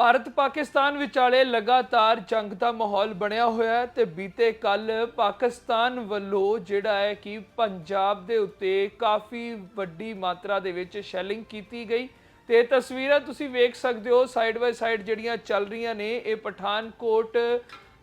ਭਾਰਤ ਪਾਕਿਸਤਾਨ ਵਿਚਾਲੇ ਲਗਾਤਾਰ ਜੰਗ ਦਾ ਮਾਹੌਲ ਬਣਿਆ ਹੋਇਆ ਹੈ ਤੇ ਬੀਤੇ ਕੱਲ ਪਾਕਿਸਤਾਨ ਵੱਲੋਂ ਜਿਹੜਾ ਹੈ ਕਿ ਪੰਜਾਬ ਦੇ ਉੱਤੇ ਕਾਫੀ ਵੱਡੀ ਮਾਤਰਾ ਦੇ ਵਿੱਚ ਸ਼ੈਲਿੰਗ ਕੀਤੀ ਗਈ ਤੇ ਤਸਵੀਰਾਂ ਤੁਸੀਂ ਵੇਖ ਸਕਦੇ ਹੋ ਸਾਈਡ ਬਾਈ ਸਾਈਡ ਜਿਹੜੀਆਂ ਚੱਲ ਰਹੀਆਂ ਨੇ, ਇਹ ਪਠਾਨਕੋਟ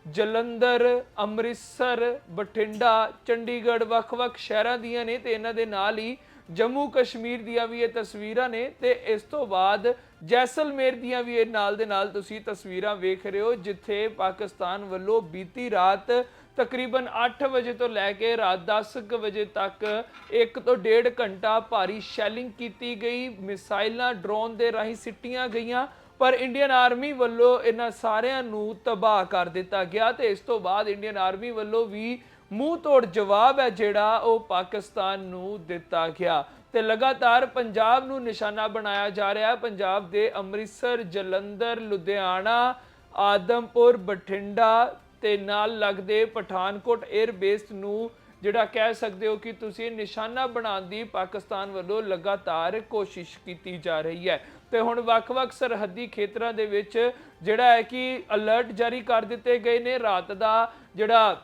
ਜਲੰਧਰ, ਅੰਮ੍ਰਿਤਸਰ, ਬਠਿੰਡਾ, ਚੰਡੀਗੜ੍ਹ ਵੱਖ-ਵੱਖ ਸ਼ਹਿਰਾਂ ਦੀਆਂ ਨੇ ਤੇ ਇਹਨਾਂ ਦੇ ਨਾਲ ਹੀ ਜੰਮੂ ਕਸ਼ਮੀਰ ਦੀਆਂ ਵੀ ਇਹ ਤਸਵੀਰਾਂ ਨੇ ਤੇ ਇਸ ਤੋਂ ਬਾਅਦ ਜੈਸਲਮੇਰ ਦੀਆਂ ਵੀ ਇਹ ਨਾਲ ਦੇ ਨਾਲ ਤੁਸੀਂ ਤਸਵੀਰਾਂ ਵੇਖ ਰਹੇ ਹੋ, ਜਿੱਥੇ ਪਾਕਿਸਤਾਨ ਵੱਲੋਂ ਬੀਤੀ ਰਾਤ ਤਕਰੀਬਨ 8 ਵਜੇ ਤੋਂ ਲੈ ਕੇ ਰਾਤ 10 ਕੁ ਵਜੇ ਤੱਕ ਇੱਕ ਤੋਂ ਡੇਢ ਘੰਟਾ ਭਾਰੀ ਸ਼ੈਲਿੰਗ ਕੀਤੀ ਗਈ, ਮਿਸਾਈਲਾਂ ਡਰੋਨ ਦੇ ਰਾਹੀਂ ਸਿੱਟੀਆਂ ਗਈਆਂ ਪਰ ਇੰਡੀਅਨ ਆਰਮੀ ਵੱਲੋਂ ਇਹਨਾਂ ਸਾਰਿਆਂ ਨੂੰ ਤਬਾਹ ਕਰ ਦਿੱਤਾ ਗਿਆ ਤੇ ਇਸ ਤੋਂ ਬਾਅਦ ਇੰਡੀਅਨ ਆਰਮੀ ਵੱਲੋਂ ਵੀ ਮੂੰਹ ਤੋੜ ਜਵਾਬ ਹੈ ਜਿਹੜਾ ਉਹ ਪਾਕਿਸਤਾਨ ਨੂੰ ਦਿੱਤਾ ਗਿਆ ਤੇ ਲਗਾਤਾਰ ਪੰਜਾਬ ਨੂੰ ਨਿਸ਼ਾਨਾ ਬਣਾਇਆ ਜਾ ਰਿਹਾ ਹੈ। ਪੰਜਾਬ ਦੇ ਅੰਮ੍ਰਿਤਸਰ, ਜਲੰਧਰ, ਲੁਧਿਆਣਾ, ਆਦਮਪੁਰ, ਬਠਿੰਡਾ ਤੇ ਨਾਲ ਲੱਗਦੇ ਪਠਾਨਕੋਟ 에ਅਰ ਬੇਸ ਨੂੰ ਜਿਹੜਾ ਕਹਿ ਸਕਦੇ ਹੋ ਕਿ ਤੁਸੀਂ ਨਿਸ਼ਾਨਾ ਬਣਾਉਣ ਦੀ ਪਾਕਿਸਤਾਨ ਵੱਲੋਂ ਲਗਾਤਾਰ ਕੋਸ਼ਿਸ਼ ਕੀਤੀ ਜਾ ਰਹੀ ਹੈ। ਤੇ ਹੁਣ ਵੱਖ-ਵੱਖ ਸਰਹੱਦੀ ਖੇਤਰਾਂ ਦੇ ਵਿੱਚ ਜਿਹੜਾ ਹੈ ਕਿ ਅਲਰਟ ਜਾਰੀ ਕਰ ਦਿੱਤੇ ਗਏ ਨੇ। ਰਾਤ ਦਾ ਜਿਹੜਾ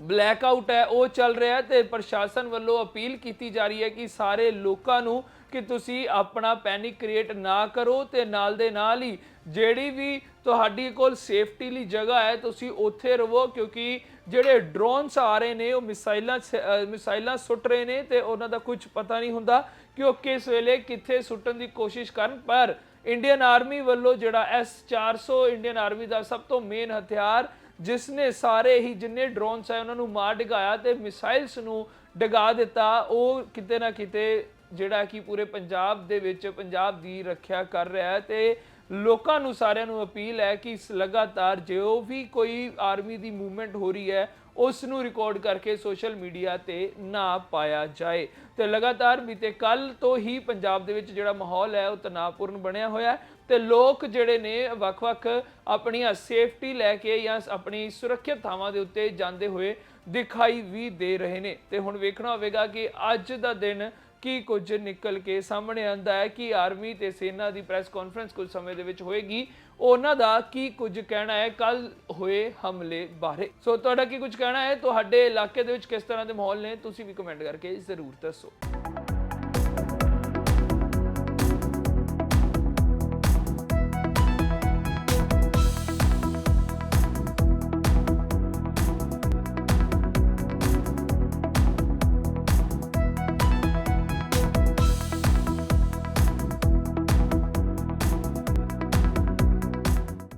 ਬਲੈਕ ਆਊਟ ਹੈ, ਉਹ ਚੱਲ ਰਿਹਾ ਹੈ ਤੇ ਪ੍ਰਸ਼ਾਸਨ ਵੱਲੋਂ ਅਪੀਲ ਕੀਤੀ ਜਾ ਰਹੀ ਹੈ ਕਿ ਸਾਰੇ ਲੋਕਾਂ ਨੂੰ ਕਿ ਤੁਸੀਂ ਆਪਣਾ ਪੈਨਿਕ ਕ੍ਰੀਏਟ ਨਾ ਕਰੋ ਤੇ ਨਾਲ ਦੇ ਨਾਲ ਹੀ ਜਿਹੜੀ ਵੀ ਤੁਹਾਡੀ ਕੋਲ ਸੇਫਟੀ ਲਈ ਜਗ੍ਹਾ ਹੈ, ਤੁਸੀਂ ਉੱਥੇ ਰਹੋ ਕਿਉਂਕਿ ਜਿਹੜੇ ਡਰੋਨਸ ਆ ਰਹੇ ਨੇ, ਉਹ ਮਿਸਾਈਲਾਂ ਸ- ਮਿਸਾਈਲਾਂ ਸੁੱਟ ਰਹੇ ਨੇ ਤੇ ਉਹਨਾਂ ਦਾ ਕੁਝ ਪਤਾ ਨਹੀਂ ਹੁੰਦਾ ਕਿ ਉਹ ਕਿਸ ਵੇਲੇ ਕਿੱਥੇ ਸੁੱਟਣ ਦੀ ਕੋਸ਼ਿਸ਼ ਕਰਨ, ਪਰ ਇੰਡੀਅਨ ਆਰਮੀ ਵੱਲੋਂ ਜਿਹੜਾ S400 ਇੰਡੀਅਨ ਆਰਮੀ ਦਾ ਸਭ ਤੋਂ ਮੇਨ ਹਥਿਆਰ ਜਿਸ ਨੇ ਸਾਰੇ ਹੀ ਜਿੰਨੇ ਡਰੋਨਸ ਹੈ ਉਹਨਾਂ ਨੂੰ ਮਾਰ ਡਿਗਾਇਆ ਤੇ ਮਿਸਾਈਲਸ ਨੂੰ ਡਗਾ ਦਿੱਤਾ। ਉਹ ਕਿਤੇ ਨਾ ਕਿਤੇ ਜਿਹੜਾ ਕਿ ਪੂਰੇ ਪੰਜਾਬ ਦੇ ਵਿੱਚ ਪੰਜਾਬ ਦੀ ਰੱਖਿਆ ਕਰ ਰਿਹਾ ਹੈ ਤੇ ਲੋਕਾਂ ਨੂੰ ਸਾਰਿਆਂ ਨੂੰ ਅਪੀਲ ਹੈ ਕਿ ਇਸ ਲਗਾਤਾਰ ਜੋ ਵੀ ਕੋਈ ਆਰਮੀ ਦੀ ਮੂਵਮੈਂਟ ਹੋ ਰਹੀ ਹੈ, ਉਸ ਨੂੰ ਰਿਕਾਰਡ ਕਰਕੇ ਸੋਸ਼ਲ ਮੀਡੀਆ ਤੇ ਨਾ ਪਾਇਆ ਜਾਏ। ਤੇ ਲਗਾਤਾਰ ਬੀਤੇ ਕੱਲ ਤੋਂ ਹੀ ਪੰਜਾਬ ਦੇ ਵਿੱਚ ਜਿਹੜਾ ਮਾਹੌਲ ਹੈ, ਉਹ ਤਣਾਅਪੂਰਨ ਬਣਿਆ ਹੋਇਆ ਹੈ ਤੇ ਲੋਕ ਜਿਹੜੇ ਨੇ ਵੱਖ-ਵੱਖ ਆਪਣੀਆਂ ਸੇਫਟੀ ਲੈ ਕੇ ਜਾਂ ਆਪਣੀ ਸੁਰੱਖਿਅਤ ਥਾਵਾਂ ਦੇ ਉੱਤੇ ਜਾਂਦੇ ਹੋਏ ਦਿਖਾਈ ਵੀ ਦੇ ਰਹੇ ਨੇ। ਤੇ ਹੁਣ ਵੇਖਣਾ ਹੋਵੇਗਾ ਕਿ ਅੱਜ ਦਾ ਦਿਨ ਕੀ ਕੁਝ ਨਿਕਲ ਕੇ ਸਾਹਮਣੇ ਆਂਦਾ ਹੈ? ਕਿ ਆਰਮੀ ਤੇ ਸੈਨਾ ਦੀ ਪ੍ਰੈਸ ਕਾਨਫਰੰਸ ਕੁਝ ਸਮੇਂ ਦੇ ਵਿੱਚ ਹੋਏਗੀ? ਉਹਨਾਂ ਦਾ ਕੀ ਕੁਝ ਕਹਿਣਾ ਹੈ? ਕੱਲ ਹੋਏ ਹਮਲੇ ਬਾਰੇ। ਸੋ ਤੁਹਾਡਾ ਕੀ ਕੁਝ ਕਹਿਣਾ ਹੈ? ਤੁਹਾਡੇ ਇਲਾਕੇ ਦੇ ਵਿੱਚ ਕਿਸ ਤਰ੍ਹਾਂ ਦੇ ਮਾਹੌਲ ਨੇ? ਤੁਸੀਂ ਵੀ ਕਮੈਂਟ ਕਰਕੇ ਜ਼ਰੂਰ ਦੱਸੋ।